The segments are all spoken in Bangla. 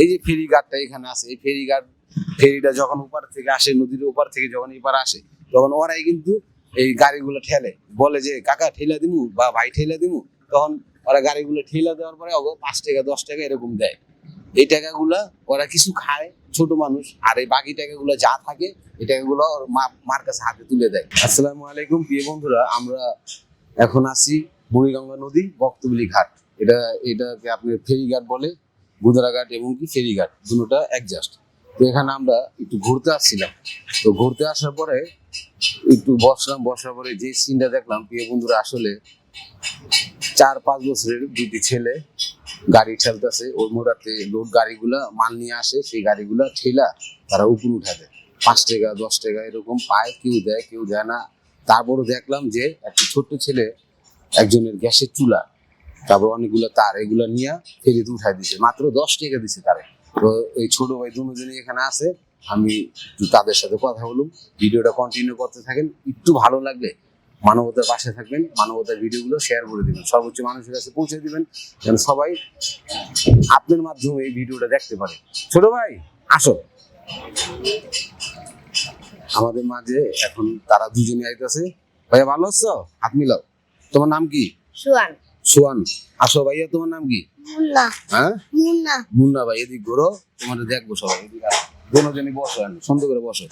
এই যে ফেরি ঘাটটা এখানে আছে, এই ফেরি ঘাট ফেরিটা যখন ওপার থেকে আসে, নদীর ওপার থেকে যখন এপার আসে, তখন ওরাই কিন্তু এই গাড়িগুলো ঠেলে। বলে যে, কাকা, ঠেলা দিমু বা ভাই ঠেলা দিমু? তখন ওরা গাড়িগুলো ঠেলা দেওয়ার পরে ওগো পাঁচ টাকা, দশ টাকা এরকম দেয়। এই টাকাগুলা ওরা কিছু খায়, ছোট মানুষ, আর এই বাকি টাকাগুলো যা থাকে, এই টাকাগুলো ওর মার কাছে হাতে তুলে দেয়। আসসালামু আলাইকুম, প্রিয় বন্ধুরা, আমরা এখন আছি বুড়িগঙ্গা নদী, বক্তবলি ঘাট। এটা, এটাকে আপনি ফেরিঘাট বলে গুদারাঘাট এবং কি ফেরিঘাট, দুটোটা অ্যাডজাস্ট তো এখানে আমরা একটু ঘুরতে আসছিলাম। তো ঘুরতে আসার পরে একটু বসলাম, বসার পরে যে সিনটা দেখলাম, প্রিয় বন্ধুরা, আসলে চার পাঁচ বছরের দুটি ছেলে গাড়ি ঠেলতেছে। ওর মোড়াতে লোড গাড়িগুলা, মাল নিয়ে আসে, সেই গাড়িগুলা ঠেলা তারা উপর উঠাতে পাঁচ টাকা, দশ টাকা এরকম পায়, কেউ দেয় কেউ দেয় না। তারপরও দেখলাম যে একটা ছোট্ট ছেলে একজনের গ্যাসের চুলা তারপর অনেকগুলো তার এগুলো নিয়ে ফেরিতে উঠাই দিছে। মাত্র দশ টাকা দিছে তারে। তো এই ছোট ভাই দুজনই এখানে আছে। আমি তাদের সাথে কথা বলুন ভিডিওটা কন্টিনিউ করতে থাকেন। একটু ভালো লাগলে মানবতার পাশে থাকবেন। মানবতার ভিডিওগুলো শেয়ার করে দিবেন। সর্বোচ্চ মানুষের কাছে পৌঁছে দিবেন। যেন সবাই আপনার মাধ্যমে এই ভিডিওটা দেখতে পারে। ছোট ভাই, আসো। আমাদের মাঝে এখন তারা দুজনে আইতেছে। ভাইয়া ভালো আছো? হাত মিলাও। তোমার নাম কি? সুয়ান। সোয়ান আসো ভাইয়া তোমার নাম কি? মুন্না। হ্যাঁ? মুন্না। মুন্না ভাই এদিক ঘোরো দেখব সবাই এদিকে। দুজনই বসো সুন্দর করে বসো।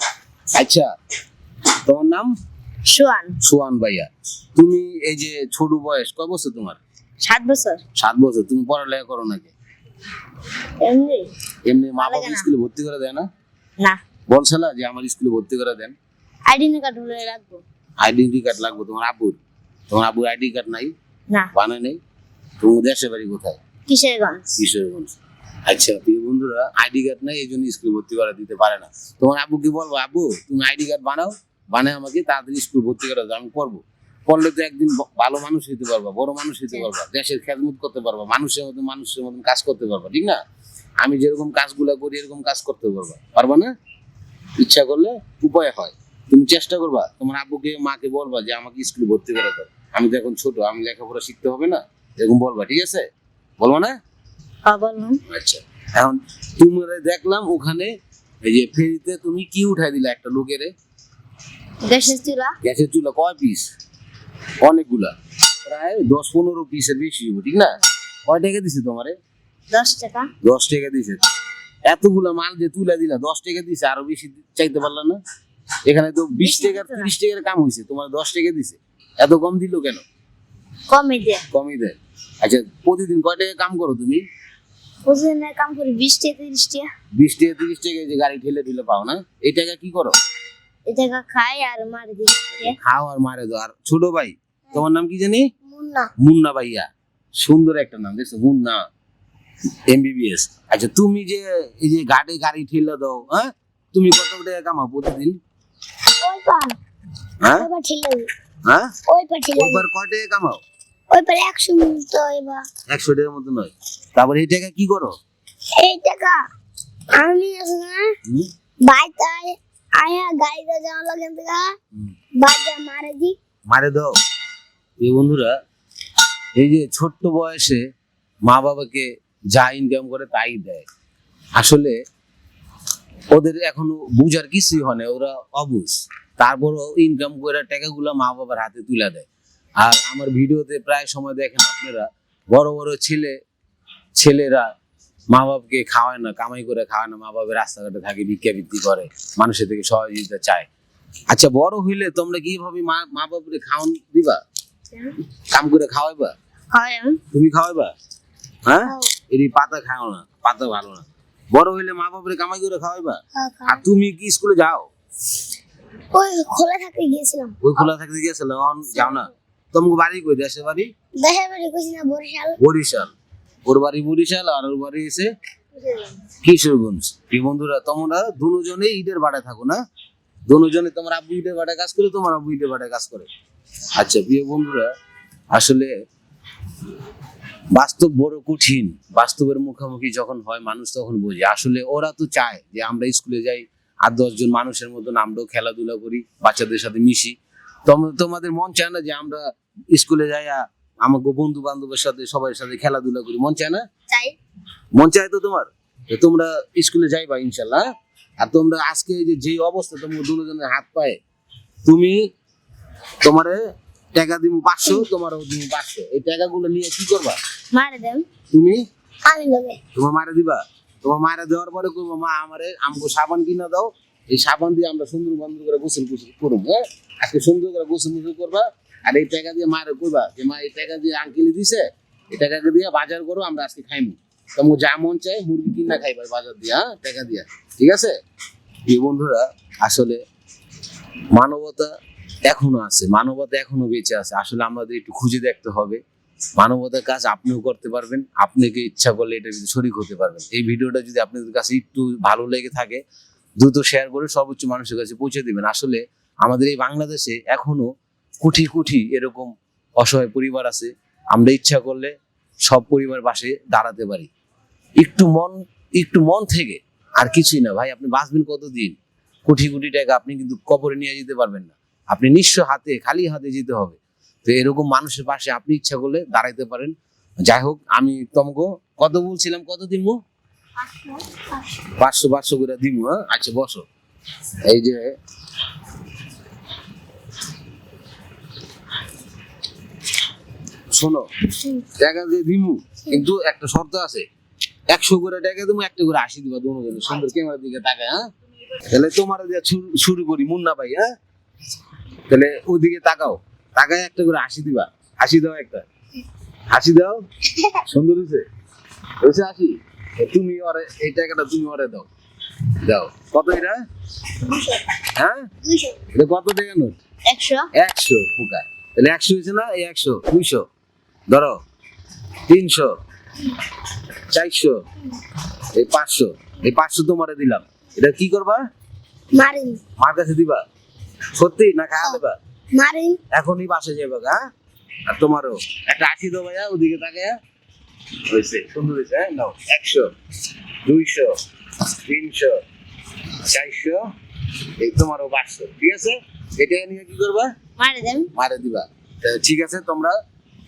আচ্ছা তোমার নাম? সুয়ান। সোয়ান ভাইয়া তুমি এই যে ছোট বয়স কয় বছর তোমার? সাত বছর। সাত বছর তুমি পড়ালেখা করো নাকি? এমনি। এমনি মা বাবা স্কুলে ভর্তি করে দেয় না? না। বলছিল যে আমার স্কুলে ভর্তি করে দেন। আইডি কার্ড বলে রাখব আইডেন্টি কার্ড লাগবে তোমার আব্বুর। তোমার আব্বুর আইডি কার্ড নাই? না। বানায় নেই। তোমার দেশে বাড়ি কোথায়? কিশোরগঞ্জ। কিশোরগঞ্জ। আচ্ছা প্রিয় বন্ধুরা আইডি কার্ড নাই এই জন্য স্কুলে ভর্তি করা দিতে পারে না। তোমার আব্বু কি বলব? আব্বু তুমি আইডি কার্ড বানাও বানায় আমাকে তাড়াতাড়ি স্কুল ভর্তি করে আমি পড়লে তো একদিন ভালো মানুষ হইতে পারবা বড় মানুষ হইতে পারবা দেশের খেদমত করতে পারবা মানুষের মতো মানুষের মতন কাজ করতে পারবা ঠিক না? আমি যেরকম কাজগুলো করি এরকম কাজ করতে পারবা। পারবা না? ইচ্ছা করলে উপায় হয়। তুমি চেষ্টা করবা তোমার আব্বুকে মাকে বলবা যে আমাকে স্কুলে ভর্তি করে দাও। আমি তো এখন ছোট আমি লেখাপড়া শিখতে হবে না। এরকম বলবা ঠিক আছে? বলব না? হ্যাঁ আচ্ছা। এখন তোমরা দেখলাম ওখানে এই যে ফেরিতে তুমি কি উঠাই দিলা একটা লোকেরে? গ্যাসের চুলা। গ্যাসের চুলা কয় পিস অনেকগুলা। প্রায় দশ পনেরো পিসের বেশি হবে ঠিক না? কয় টাকা দিছে তোমারে? দশ টাকা। দশ টাকা দিছে। এতগুলা মাল যে তুলে দিলা দশ টাকা দিছে আরও বেশি চাইতে পারলা না? এখানে তো বিশ টাকা। তিরিশ টাকার কাম হয়েছে তোমার দশ টাকা দিছে। এত কম দিল কেন? কমে দে। কমই দেয় আচ্ছা প্রতিদিন কয় টাকা কাম করো তুমি? প্রতিদিনের কাম করি বিশ টাকা তিরিশ টাকা। বিশ টাকা তিরিশ টাকা যে গাড়ি ঠেলে ঠেলে পাও না? এই টাকা কি করো? এ টাকা খাই আর মারি দিই। খাও আর মারে দাও। আর ছোট ভাই তোমার নাম কি জানি? মুন্না। মুন্না ভাইয়া। সুন্দর একটা নাম দেখছ? মুন্না। এমবিবিএস আচ্ছা তুমি যে এই যে ঘাটে গাড়ি ঠেলে দাও হ্যাঁ? তুমি কত টাকা কামাও প্রতিদিন? হ্যাঁ? ঠেলে হ্যাঁ? ওই পা ওইবার কয় টাকা কামাও? ওই টাকার মতো নয়। তারপর এই টাকা কি করো? এই টাকা আমি আছে না হুম? বাইতে আয়া গাড়িতে যাওয়া লাগে থেকে বাজা মারে দি। মারে দাও। এই বন্ধুরা এই যে ছোট্ট বয়সে মা বাবাকে যা ইনকাম করে তাই দেয়। আসলে ওদের এখনও বুঝার কিছুই হয় না ওরা অবুঝ। তারপরও ইনকাম করে টাকাগুলো মা বাবার হাতে তুলে দেয়। আর আমার ভিডিওতে প্রায় সময় দেখেন আপনারা বড় বড় ছেলে ছেলেরা মা বাবাকে খাওয়ায় না কামাই করে খাওয়ায় না মা বাবার রাস্তাঘাটে থাকে ভিক্ষা বৃত্তি করে মানুষের থেকে সহযোগিতা চায়। আচ্ছা বড় হইলে তোমরা কীভাবে মা মা বাবারে খাওয়ান দিবা? কাম করে খাওয়াইবা? তুমি খাওয়াইবা? হ্যাঁ? এরই পাতা খাও না পাতা ভালো না। বড় হইলে মা বাবারে কামাই করে খাওয়াইবা? আর তুমি কি স্কুলে যাও? ওই খোলা থাকতে গিয়েছিলাম। ওই খোলা থাকতে এখন যাও না। তোমাকে বাড়ি কই দেশের বাড়ি? দেশের বাড়ি গেছি না বরিশাল। বরিশাল। ওর বাড়ি বরিশাল আর ওর বাড়ি এসে কিশোরগঞ্জ। কি বন্ধুরা তোমরা দুজনে ইটের বাড়ায় থাকো না? দুজনে তোমার আব্বু বাড়ায় কাজ করে তোমার আব্বু ইটের বাড়ায় কাজ করে। আচ্ছা প্রিয় বন্ধুরা আসলে বাস্তব বড় কঠিন। বাস্তবের মুখোমুখি যখন হয় মানুষ তখন বোঝে। আসলে ওরা তো চায় যে আমরা স্কুলে যাই আর দশজন মানুষের মতন আমরাও খেলাধুলা করি বাচ্চাদের সাথে মিশি। তোমাদের মন চায় না যে আমরা স্কুলে যাই আমাকে বন্ধু বান্ধবের সাথে সবার সাথে খেলাধুলা করি? মন চায় না? চাই। মন চায় তো তোমার? তোমরা স্কুলে যাইবা ইনশাল্লাহ হ্যাঁ? আর তোমরা আজকে এই যে যে অবস্থা তোমার দুজনের হাত পায়ে তুমি তোমারে টাকা দিব পাঁচশো তোমারও দিব পাঁচশো। এই টাকাগুলো নিয়ে কি করবা? মারে দেন। তুমি? আমি তোমার মারা দিবা? তোমার মারা দেওয়ার পরে করব মা, আমারে আমগো সাবান কিনা দাও। এই সাবান দিয়ে আমরা সুন্দর বন্ধ করে গোসল গোসল করব হ্যাঁ? আজকে সুন্দর করে গোসল গোসল করবা। আর এই টাকা দিয়ে মারে করবা যে, মা, এই টাকা দিয়ে আঙ্কেলি দিছে, এই টাকা দিয়ে বাজার করো, আমরা আজকে খাইমু। তোমার যা মন চাই মুরগি কিনা খাইবার বাজার দিয়ে হ্যাঁ টাকা দিয়ে। ঠিক আছে? এই বন্ধুরা, আসলে মানবতা এখনও আছে, মানবতা এখনও বেঁচে আছে। আসলে আমাদের একটু খুঁজে দেখতে হবে। মানবতার কাজ আপনিও করতে পারবেন, আপনাকে ইচ্ছা করলে এটা যদি শরিক হতে পারবেন। এই ভিডিওটা যদি আপনাদের কাছে একটু ভালো লেগে থাকে, দ্রুত শেয়ার করে সর্বোচ্চ মানুষের কাছে পৌঁছে দেবেন। আসলে আমাদের এই বাংলাদেশে এখনও কোটি কোটি এরকম অসহায় পরিবার আছে। আমরা ইচ্ছা করলে সব পরিবার পাশে দাঁড়াতে পারি। একটু মন একটু মন থেকে আর কিছুই না। ভাই, আপনি বাঁচবেন কতদিন? কোটি কোটি টাকা আপনি কিন্তু কবরে নিয়ে যেতে পারবেন না। আপনি নিঃস্ব হাতে, খালি হাতে যেতে হবে। তো এরকম মানুষের পাশে আপনি ইচ্ছা করলে দাঁড়াইতে পারেন। যাই হোক, আমি তোমাকে কত বলছিলাম, কত দিব পাঁচশো পাঁচশো করে দিব হ্যাঁ? আচ্ছা বসো। এই যে, শোনো, টাকা দিয়ে দিমু, কিন্তু একটা শর্ত আছে। একশো করে টাকা দেবো একটা করে আশি দিবা দোনো জনে সুন্দর ক্যামেরার দিকে তাকায় হ্যাঁ? তাহলে তোমার দিয়ে শুরু- করি, মুন্না ভাই হ্যাঁ? তাহলে ওদিকে তাকাও। তাকায় একটা করে হাসি দিবা। হাসি দাও একটা। হাসি দাও? সুন্দর হয়েছে? হয়েছে হাসি? তুমি ওরে এই টাকাটা তুমি ওরে দাও। দাও। কত এটা? হ্যাঁ? এটা কত টাকা নোট? একশো। একশো ফুকা তাহলে একশো হয়েছে না? এই একশো দুইশো। ধরো তিনশো চারশো এই পাঁচশো। এই পাঁচশো তোমারে দিলাম। এটা কি করবা? মার কাছে দিবা। সত্যি? না খাওয়া দেবা? মারিন। এখনই বাসে যাবে হ্যাঁ আর তোমারও। একটা আশি দাও ভাইয়া ওদিকে তাকে হয়েছে সুন্দর হয়েছে হ্যাঁ? নাও একশো দুইশো তিনশো চারশো এই তোমারও পাঁচশো ঠিক আছে? এটা নিয়ে কি করবা? মারে দেন। মারে দিবা। ঠিক আছে তোমরা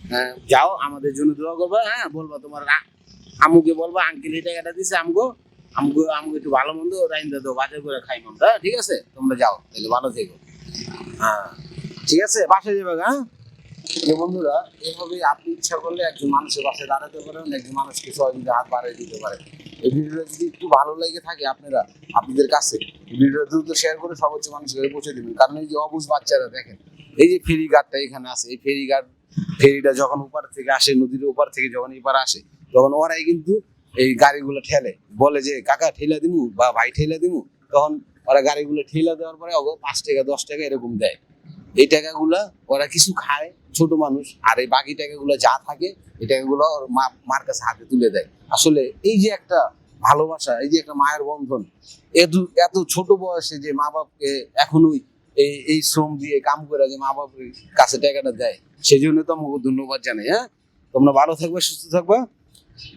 আহ, যাও আমাদের জন্য দোয়া করবা হ্যাঁ? বলবা তোমার আ- আম্মুকে বলবা আঙ্কেল এই টাকাটা দিছে আমগো। আমগো আমগো একটু ভালো মন্দ রাইন্দা দাও বাজার করে খাই মন্দ হ্যাঁ ঠিক আছে? তোমরা যাও তাহলে ভালো থেকো। হ্যাঁ। ঠিক আছে? বাসায় যাবে হ্যাঁ? বন্ধুরা এভাবে আপনি ইচ্ছা করলে একজন মানুষের পাশে দাঁড়াতে পারেন, একজন মানুষকে সহযোগিতা হাত বাড়িয়ে দিতে পারেন। এই ভিডিওটা যদি একটু ভালো লেগে থাকে আপনারা, আপনাদের কাছে ভিডিওটা দ্রুত শেয়ার করে সর্বোচ্চ মানুষের কাছে পৌঁছে দেবেন। কারণ এই যে অবুঝ বাচ্চারা, দেখেন, এই যে ফেরি ঘাটটা এখানে আছে, এই ফেরি ঘাট, ফেরিটা যখন ওপার থেকে আসে, নদীর ওপার থেকে যখন এপার আসে, তখন ওরাই কিন্তু এই গাড়িগুলো ঠেলে। বলে যে, কাকা, ঠেলা দিমু বা ভাই, ঠেলা দিমু? তখন ওরা গাড়িগুলো ঠেলা দেওয়ার পরে পাঁচ টাকা, দশ টাকা এরকম দেয়। এই টাকাগুলা ওরা কিছু খায়, ছোট মানুষ। আর এই বাকি টাকাগুলো যা থাকে, এই টাকাগুলো ওর মা, মার কাছে হাতে তুলে দেয়। আসলে এই যে একটা ভালোবাসা, এই যে একটা মায়ের বন্ধন, এত এত ছোট বয়সে যে মা বাপকে এখনোই এই এই শ্রম দিয়ে কাম করে যে মা বাপের কাছে টাকাটা দেয় সেই জন্য তো আমাকে ধন্যবাদ জানাই হ্যাঁ? তোমরা ভালো থাকবে, সুস্থ থাকবে।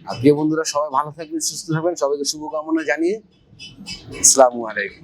আর বন্ধুরা সবাই ভালো থাকবেন, সুস্থ থাকবেন, সবাইকে শুভকামনা জানিয়ে আসসালামু আলাইকুম।